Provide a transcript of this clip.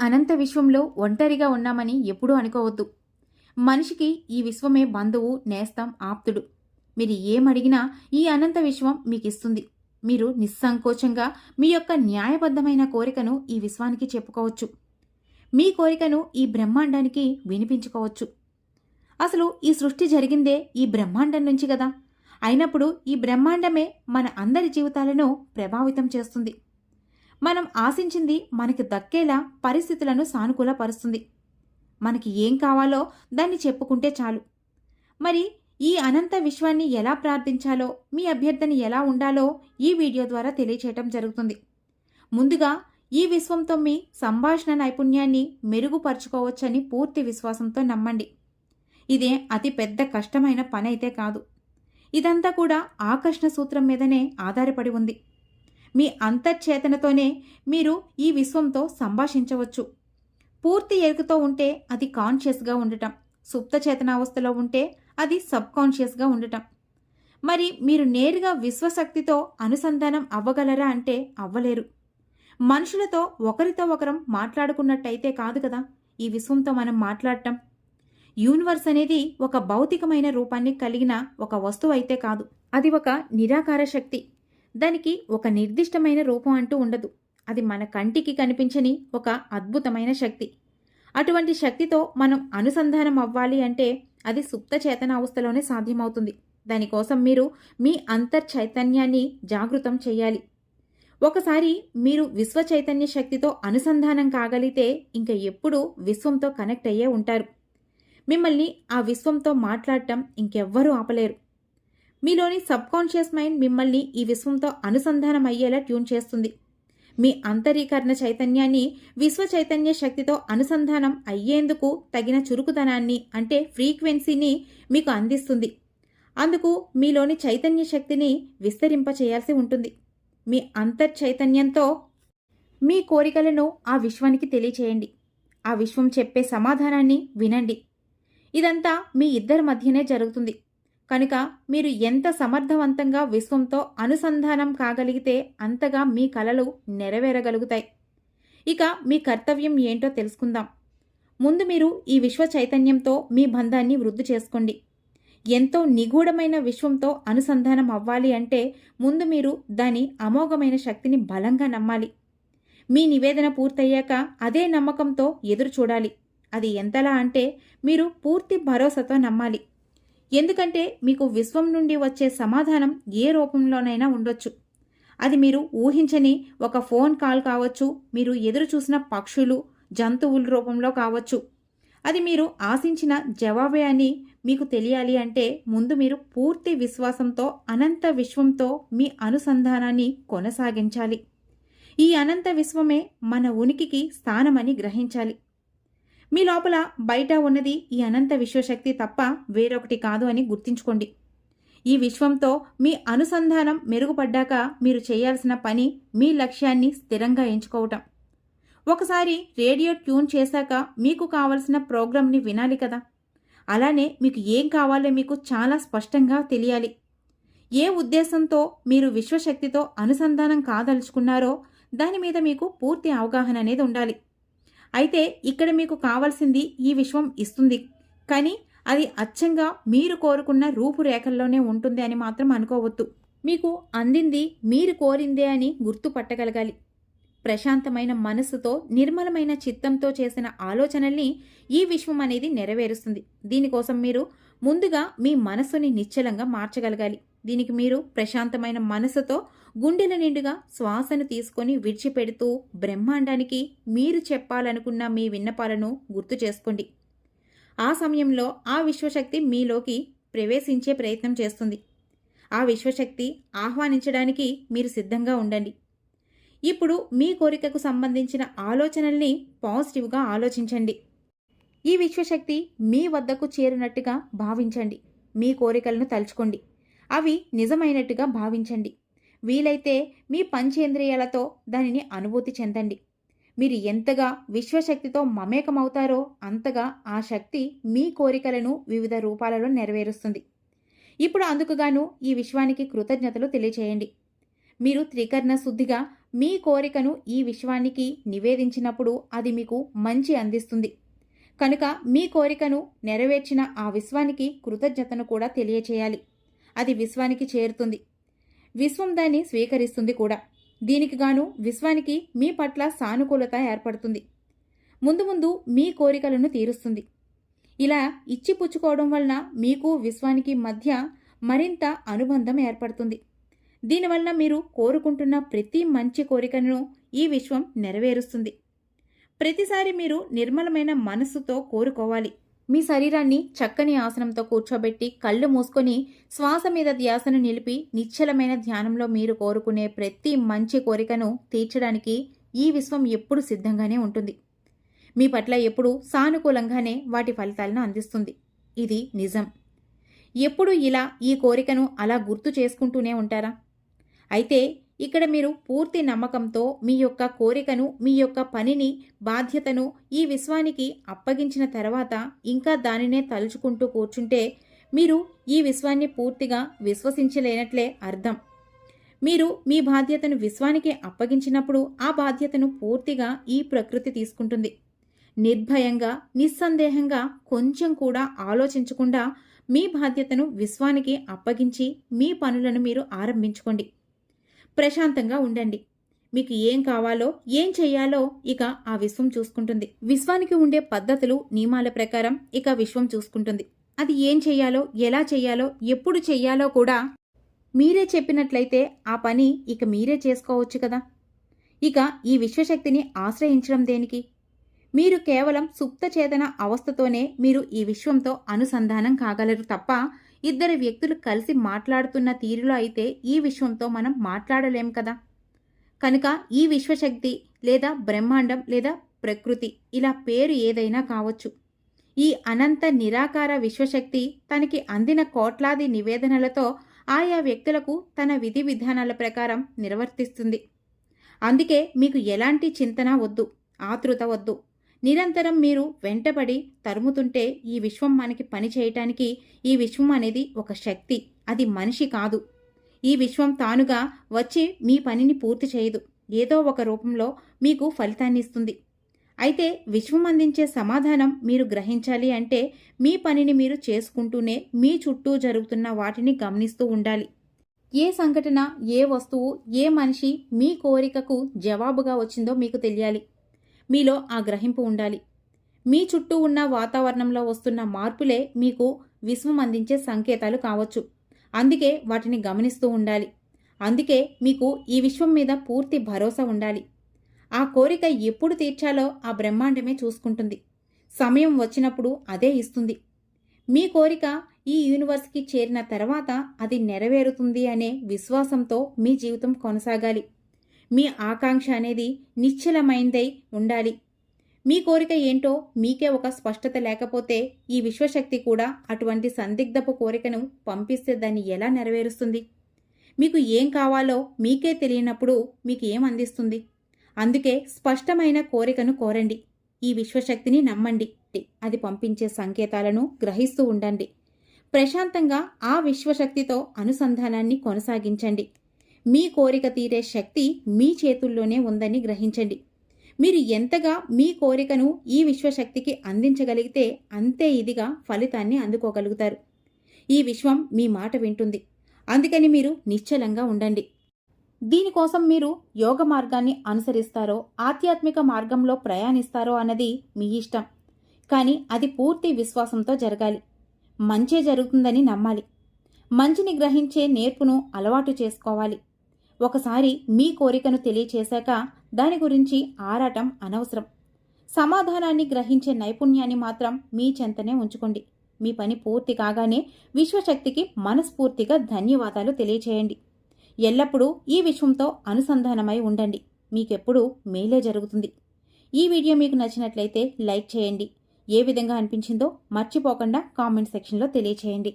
అనంత విశ్వంలో ఒంటరిగా ఉన్నామని ఎప్పుడూ అనుకోవద్దు. మనిషికి ఈ విశ్వమే బంధువు నేస్తం ఆప్తుడు. మీరు ఏమడిగినా ఈ అనంత విశ్వం మీకు ఇస్తుంది మీరు నిస్సంకోచంగా మీ యొక్క న్యాయబద్ధమైన కోరికను ఈ విశ్వానికి చెప్పుకోవచ్చు. మీ కోరికను ఈ బ్రహ్మాండానికి వినిపించుకోవచ్చు. అసలు ఈ సృష్టి జరిగిందే ఈ బ్రహ్మాండం నుంచి కదా? అయినప్పుడు ఈ బ్రహ్మాండమే మన అందరి జీవితాలను ప్రభావితం చేస్తుంది. మనం ఆశించింది మనకి దక్కేలా పరిస్థితులను సానుకూలపరుస్తుంది మనకి ఏం కావాలో దాన్ని చెప్పుకుంటే చాలు. మరి ఈ అనంత విశ్వాన్ని ఎలా ప్రార్థించాలో మీ అభ్యర్థన ఎలా ఉండాలో ఈ వీడియో ద్వారా తెలియచేయటం జరుగుతుంది. ముందుగా ఈ విశ్వంతో మీ సంభాషణ నైపుణ్యాన్ని మెరుగుపరుచుకోవచ్చని పూర్తి విశ్వాసంతో నమ్మండి. ఇదే అతి పెద్ద కష్టమైన పని అయితే కాదు. ఇదంతా కూడా ఆకర్షణ సూత్రం మీదనే ఆధారపడి ఉంది. మీ అంతర్చేతనతోనే మీరు ఈ విశ్వంతో సంభాషించవచ్చు. పూర్తి ఎరుకతో ఉంటే అది కాన్షియస్గా ఉండటం. సుప్త చేతనావస్థలో ఉంటే అది సబ్ కాన్షియస్గా ఉండటం. మరి మీరు నేరుగా విశ్వశక్తితో అనుసంధానం అవ్వగలరా అంటే అవ్వలేరు. మనుషులతో ఒకరితో ఒకరం మాట్లాడుకున్నట్టయితే కాదు కదా ఈ విశ్వంతో మనం మాట్లాడటం. యూనివర్స్ అనేది ఒక భౌతికమైన రూపాన్ని కలిగిన ఒక వస్తువు అయితే కాదు. అది ఒక నిరాకార శక్తి. దానికి ఒక నిర్దిష్టమైన రూపం అంటూ ఉండదు. అది మన కంటికి కనిపించని ఒక అద్భుతమైన శక్తి. అటువంటి శక్తితో మనం అనుసంధానం అవ్వాలి అంటే అది సుప్త చేతన అవస్థలోనే సాధ్యమవుతుంది. దానికోసం మీరు మీ అంతర్ చైతన్యాన్ని జాగృతం చేయాలి. ఒకసారి మీరు విశ్వ చైతన్య శక్తితో అనుసంధానం కాగలిగితే ఇంక ఎప్పుడూ విశ్వంతో కనెక్ట్ అయ్యే ఉంటారు. మిమ్మల్ని ఆ విశ్వంతో మాట్లాడటం ఇంకెవ్వరూ ఆపలేరు. మీలోని సబ్కాన్షియస్ మైండ్ మిమ్మల్ని ఈ విశ్వంతో అనుసంధానం అయ్యేలా ట్యూన్ చేస్తుంది. మీ అంతరీకరణ చైతన్యాన్ని విశ్వ చైతన్య శక్తితో అనుసంధానం అయ్యేందుకు తగిన చురుకుదనాన్ని అంటే ఫ్రీక్వెన్సీని మీకు అందిస్తుంది. అందుకు మీలోని చైతన్య శక్తిని విస్తరింప చేయాల్సి ఉంటుంది. మీ అంతర్ చైతన్యంతో మీ కోరికలను ఆ విశ్వానికి తెలియచేయండి. ఆ విశ్వం చెప్పే సమాధానాన్ని వినండి. ఇదంతా మీ ఇద్దరి మధ్యనే జరుగుతుంది. కనుక మీరు ఎంత సమర్థవంతంగా విశ్వంతో అనుసంధానం కాగలిగితే అంతగా మీ కలలు నెరవేరగలుగుతాయి. ఇక మీ కర్తవ్యం ఏంటో తెలుసుకుందాం. ముందు మీరు ఈ విశ్వ చైతన్యంతో మీ బంధాన్ని వృద్ధి చేసుకోండి. ఎంతో నిగూఢమైన విశ్వంతో అనుసంధానం అవ్వాలి అంటే ముందు మీరు దాని అమోఘమైన శక్తిని బలంగా నమ్మాలి. మీ నివేదన పూర్తయ్యాక అదే నమ్మకంతో ఎదురు చూడాలి అది ఎంతలా అంటే మీరు పూర్తి భరోసాతో నమ్మాలి. ఎందుకంటే మీకు విశ్వం నుండి వచ్చే సమాధానం ఏ రూపంలోనైనా ఉండొచ్చు. అది మీరు ఊహించని ఒక ఫోన్ కాల్ కావచ్చు మీరు ఎదురు చూసిన పక్షులు జంతువుల రూపంలో కావచ్చు. అది మీరు ఆశించిన జవాబే అని మీకు తెలియాలి అంటే ముందు మీరు పూర్తి విశ్వాసంతో అనంత విశ్వంతో మీ అనుసంధానాన్ని కొనసాగించాలి. ఈ అనంత విశ్వమే మన ఉనికికి స్థానమని గ్రహించాలి. మీ లోపల బయట ఉన్నది ఈ అనంత విశ్వశక్తి తప్ప వేరొకటి కాదు అని గుర్తుంచుకోండి. ఈ విశ్వంతో మీ అనుసంధానం మెరుగుపడ్డాక మీరు చేయాల్సిన పని మీ లక్ష్యాన్ని స్థిరంగా ఎంచుకోవటం. ఒకసారి రేడియో ట్యూన్ చేశాక మీకు కావలసిన ప్రోగ్రామ్ని వినాలి కదా. అలానే మీకు ఏం కావాలో మీకు చాలా స్పష్టంగా తెలియాలి. ఏ ఉద్దేశంతో మీరు విశ్వశక్తితో అనుసంధానం కాదలుచుకున్నారో దాని మీద మీకు పూర్తి అవగాహన అనేది ఉండాలి. అయితే ఇక్కడ మీకు కావాల్సింది ఈ విశ్వం ఇస్తుంది. కానీ అది అచ్చంగా మీరు కోరుకున్న రూపురేఖల్లోనే ఉంటుంది అని మాత్రం అనుకోవద్దు. మీకు అందింది మీరు కోరిందే అని గుర్తుపట్టగలగాలి. ప్రశాంతమైన మనస్సుతో నిర్మలమైన చిత్తంతో చేసిన ఆలోచనల్ని ఈ విశ్వం అనేది నెరవేరుస్తుంది. దీనికోసం మీరు ముందుగా మీ మనస్సుని నిశ్చలంగా మార్చగలగాలి. దీనికి మీరు ప్రశాంతమైన మనసుతో గుండెల నిండుగా శ్వాసను తీసుకొని విడిచిపెడుతూ బ్రహ్మాండానికి మీరు చెప్పాలనుకున్న మీ విన్నపాలను గుర్తు చేసుకోండి. ఆ సమయంలో ఆ విశ్వశక్తి మీలోకి ప్రవేశించే ప్రయత్నం చేస్తుంది. ఆ విశ్వశక్తి ఆహ్వానించడానికి మీరు సిద్ధంగా ఉండండి. ఇప్పుడు మీ కోరికకు సంబంధించిన ఆలోచనల్ని పాజిటివ్గా ఆలోచించండి. ఈ విశ్వశక్తి మీ వద్దకు చేరినట్టుగా భావించండి. మీ కోరికలను తలుచుకోండి. అవి నిజమైనట్టుగా భావించండి. వీలైతే మీ పంచేంద్రియాలతో దానిని అనుభూతి చెందండి. మీరు ఎంతగా విశ్వశక్తితో మమేకమవుతారో అంతగా ఆ శక్తి మీ కోరికలను వివిధ రూపాలలో నెరవేరుస్తుంది. ఇప్పుడు అందుకుగాను ఈ విశ్వానికి కృతజ్ఞతలు తెలియచేయండి. మీరు త్రికరణ శుద్ధిగా మీ కోరికను ఈ విశ్వానికి నివేదించినప్పుడు అది మీకు మంచి అందిస్తుంది. కనుక మీ కోరికను నెరవేర్చిన ఆ విశ్వానికి కృతజ్ఞతను కూడా తెలియచేయాలి. అది విశ్వానికి చేరుతుంది. విశ్వం దాన్ని స్వీకరిస్తుంది కూడా. దీనికి గాను విశ్వానికి మీ పట్ల సానుకూలత ఏర్పడుతుంది. ముందు ముందు మీ కోరికలను తీరుస్తుంది. ఇలా ఇచ్చి పుచ్చుకోవడం వలన మీకు విశ్వానికి మధ్య మరింత అనుబంధం ఏర్పడుతుంది. దీనివల్ల మీరు కోరుకుంటున్న ప్రతి మంచి కోరికను ఈ విశ్వం నెరవేరుస్తుంది. ప్రతిసారి మీరు నిర్మలమైన మనస్సుతో కోరుకోవాలి. మీ శరీరాన్ని చక్కని ఆసనంతో కూర్చోబెట్టి కళ్ళు మూసుకొని శ్వాస మీద ధ్యాసను నిలిపి నిశ్చలమైన ధ్యానంలో మీరు కోరుకునే ప్రతి మంచి కోరికను తీర్చడానికి ఈ విశ్వం ఎప్పుడు సిద్ధంగానే ఉంటుంది. మీ పట్ల ఎప్పుడు సానుకూలంగానే వాటి ఫలితాలను అందిస్తుంది. ఇది నిజం. ఎప్పుడు ఇలా ఈ కోరికను అలా గుర్తు చేసుకుంటూనే ఉంటారా? అయితే ఇక్కడ మీరు పూర్తి నమ్మకంతో మీ యొక్క కోరికను మీ యొక్క పనిని బాధ్యతను ఈ విశ్వానికి అప్పగించిన తర్వాత ఇంకా దానినే తలుచుకుంటూ కూర్చుంటే మీరు ఈ విశ్వాన్ని పూర్తిగా విశ్వసించలేనట్లే అర్థం. మీరు మీ బాధ్యతను విశ్వానికి అప్పగించినప్పుడు ఆ బాధ్యతను పూర్తిగా ఈ ప్రకృతి తీసుకుంటుంది. నిర్భయంగా నిస్సందేహంగా కొంచెం కూడా ఆలోచించకుండా మీ బాధ్యతను విశ్వానికి అప్పగించి మీ పనులను మీరు ఆరంభించుకోండి. ప్రశాంతంగా ఉండండి. మీకు ఏం కావాలో ఏం చెయ్యాలో ఇక ఆ విశ్వం చూసుకుంటుంది. విశ్వానికి ఉండే పద్ధతులు నియమాల ప్రకారం ఇక విశ్వం చూసుకుంటుంది. అది ఏం చెయ్యాలో ఎలా చెయ్యాలో ఎప్పుడు చెయ్యాలో కూడా మీరే చెప్పినట్లయితే ఆ పని ఇక మీరే చేసుకోవచ్చు కదా. ఇక ఈ విశ్వశక్తిని ఆశ్రయించడం దేనికి? మీరు కేవలం సుప్త చేతన అవస్థతోనే మీరు ఈ విశ్వంతో అనుసంధానం కాగలరు తప్ప ఇద్దరు వ్యక్తులు కలిసి మాట్లాడుతున్న తీరులో అయితే ఈ విశ్వంతో మనం మాట్లాడలేం కదా. కనుక ఈ విశ్వశక్తి లేదా బ్రహ్మాండం లేదా ప్రకృతి ఇలా పేరు ఏదైనా కావచ్చు. ఈ అనంత నిరాకార విశ్వశక్తి తనకి అందిన కోట్లాది నివేదనలతో ఆయా వ్యక్తులకు తన విధి విధానాల ప్రకారం నిర్వర్తిస్తుంది. అందుకే మీకు ఎలాంటి చింతన వద్దు ఆతృత వద్దు. నిరంతరం మీరు వెంటబడి తరుముతుంటే ఈ విశ్వం మనకి పని చేయటానికి ఈ విశ్వం అనేది ఒక శక్తి. అది మనిషి కాదు. ఈ విశ్వం తానుగా వచ్చి మీ పనిని పూర్తి చేయదు. ఏదో ఒక రూపంలో మీకు ఫలితాన్ని ఇస్తుంది. అయితే విశ్వం అందించే సమాధానం మీరు గ్రహించాలి అంటే మీ పనిని మీరు చేసుకుంటూనే మీ చుట్టూ జరుగుతున్న వాటిని గమనిస్తూ ఉండాలి. ఏ సంఘటన ఏ వస్తువు ఏ మనిషి మీ కోరికకు జవాబుగా వచ్చిందో మీకు తెలియాలి. మీలో ఆ గ్రహింపు ఉండాలి. మీ చుట్టూ ఉన్న వాతావరణంలో వస్తున్న మార్పులే మీకు విశ్వం అందించే సంకేతాలు కావచ్చు. అందుకే వాటిని గమనిస్తూ ఉండాలి. అందుకే మీకు ఈ విశ్వం మీద పూర్తి భరోసా ఉండాలి. ఆ కోరిక ఎప్పుడు తీర్చాలో ఆ బ్రహ్మాండమే చూసుకుంటుంది. సమయం వచ్చినప్పుడు అదే ఇస్తుంది. మీ కోరిక ఈ యూనివర్స్కి చేరిన తర్వాత అది నెరవేరుతుంది అనే విశ్వాసంతో మీ జీవితం కొనసాగాలి. మీ ఆకాంక్ష అనేది నిశ్చలమైందై ఉండాలి. మీ కోరిక ఏంటో మీకే ఒక స్పష్టత లేకపోతే ఈ విశ్వశక్తి కూడా అటువంటి సందిగ్ధపు కోరికను పంపిస్తే దాన్ని ఎలా నెరవేరుస్తుంది? మీకు ఏం కావాలో మీకే తెలియనప్పుడు మీకు ఏం అందిస్తుంది? అందుకే స్పష్టమైన కోరికను కోరండి. ఈ విశ్వశక్తిని నమ్మండి. అది పంపించే సంకేతాలను గ్రహిస్తూ ఉండండి. ప్రశాంతంగా ఆ విశ్వశక్తితో అనుసంధానాన్ని కొనసాగించండి. మీ కోరిక తీరే శక్తి మీ చేతుల్లోనే ఉందని గ్రహించండి. మీరు ఎంతగా మీ కోరికను ఈ విశ్వశక్తికి అందించగలిగితే అంతే ఇదిగా ఫలితాన్ని అందుకోగలుగుతారు. ఈ విశ్వం మీ మాట వింటుంది. అందుకని మీరు నిశ్చలంగా ఉండండి. దీనికోసం మీరు యోగ మార్గాన్ని అనుసరిస్తారో ఆధ్యాత్మిక మార్గంలో ప్రయాణిస్తారో అన్నది మీ ఇష్టం. కానీ అది పూర్తి విశ్వాసంతో జరగాలి. మంచే జరుగుతుందని నమ్మాలి. మంచిని గ్రహించే నేర్పును అలవాటు చేసుకోవాలి. ఒకసారి మీ కోరికను తెలియచేశాక దాని గురించి ఆరాటం అనవసరం. సమాధానాన్ని గ్రహించే నైపుణ్యాన్ని మాత్రం మీ చెంతనే ఉంచుకోండి. మీ పని పూర్తి కాగానే విశ్వశక్తికి మనస్ఫూర్తిగా ధన్యవాదాలు తెలియచేయండి. ఎల్లప్పుడూ ఈ విశ్వంతో అనుసంధానమై ఉండండి. మీకెప్పుడు మేలే జరుగుతుంది. ఈ వీడియో మీకు నచ్చినట్లయితే లైక్ చేయండి. ఏ విధంగా అనిపించిందో మర్చిపోకుండా కామెంట్ సెక్షన్లో తెలియచేయండి.